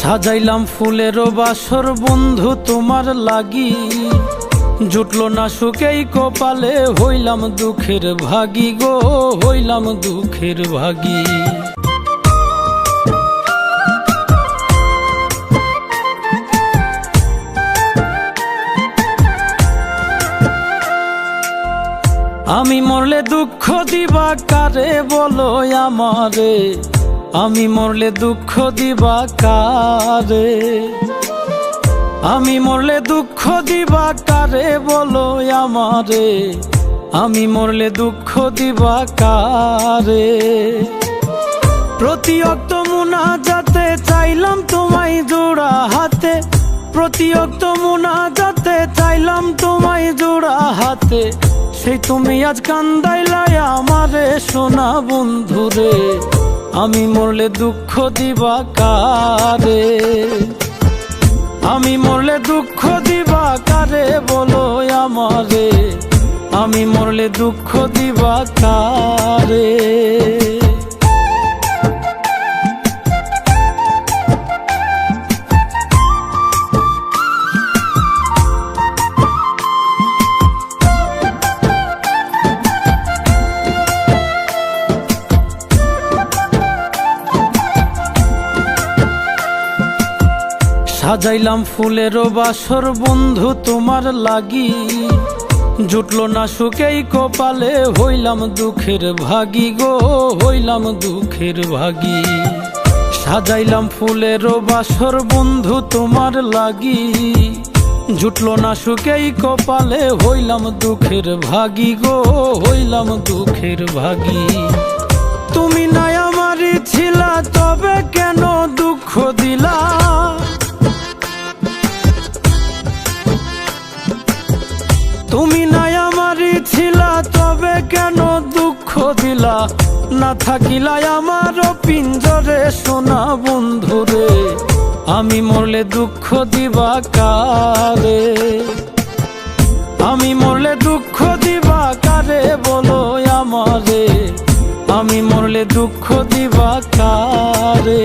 সাজাইলাম ফুলের বাসর বন্ধু তোমার লাগি। জুটলো না সুখেই কপালে, হইলাম দুঃখের ভাগি গো, হইলাম দুঃখের ভাগি। আমি মরলে দুঃখ দিবা কারে বলো আমারে? আমি মরলে দুঃখ দিবা কারে? আমি মরলে দুঃখ দিবা কারে বলো আমারে? আমি মরলে দুঃখ দিবা কারে? প্রতি অক্ত মুনা যাতে চাইলাম তোমায় জোড়া হাতে। প্রতি অক্ত মুনা যাতে চাইলাম তোমায় জোড়া হাতে। সেই তুমি আজ কান্দাইলাই আমারে সোনা বন্ধুরে। আমি মরলে দুঃখ দিবা কারে? আমি মরলে দুঃখ দিবা কারে বলো আমারে? আমি মরলে দুঃখ দিবা কারে? সাজাইলাম ফুলের বাসর বন্ধু তোমার লাগি। জুটল না সুখেই কপালে, হইলাম দুঃখের ভাগি গো, হইলাম দুঃখের ভাগি। সাজাইলাম ফুলের বাসর বন্ধু তোমার লাগি। জুটলো না সুখেই কপালে, হইলাম দুঃখের ভাগি গো, হইলাম দুঃখের ভাগি। তুমি নাই আমারই ছিলা, তবে কেন দুঃখ দিলা? কেন দুঃখ দিলা? না থাকিলা আমার পিঞ্জরে সোনা বন্ধুরে, আমি মরলে দুঃখ দিবা কারে? আমি মরলে দুঃখ দিবা কারে বলো আমারে? আমি মরলে দুঃখ দিবা কারে?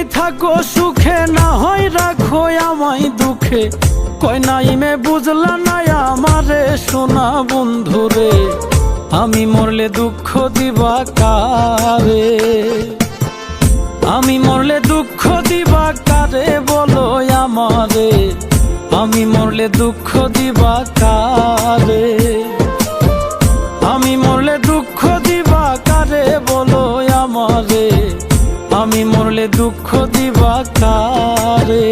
তুমি থাকো সুখে, না হয় রাখো আমায় দুঃখে। কয় নাইমে বুঝলা না আমারে সোনা বন্ধুরে, আমি মরলে দুঃখ দিবা কারে? আমি মরলে দুঃখ দিবা কারে বলো আমারে, আমি মরলে দুঃখ দিবা কারে? আমি মরলে মরলে দুঃখ দিবা কারে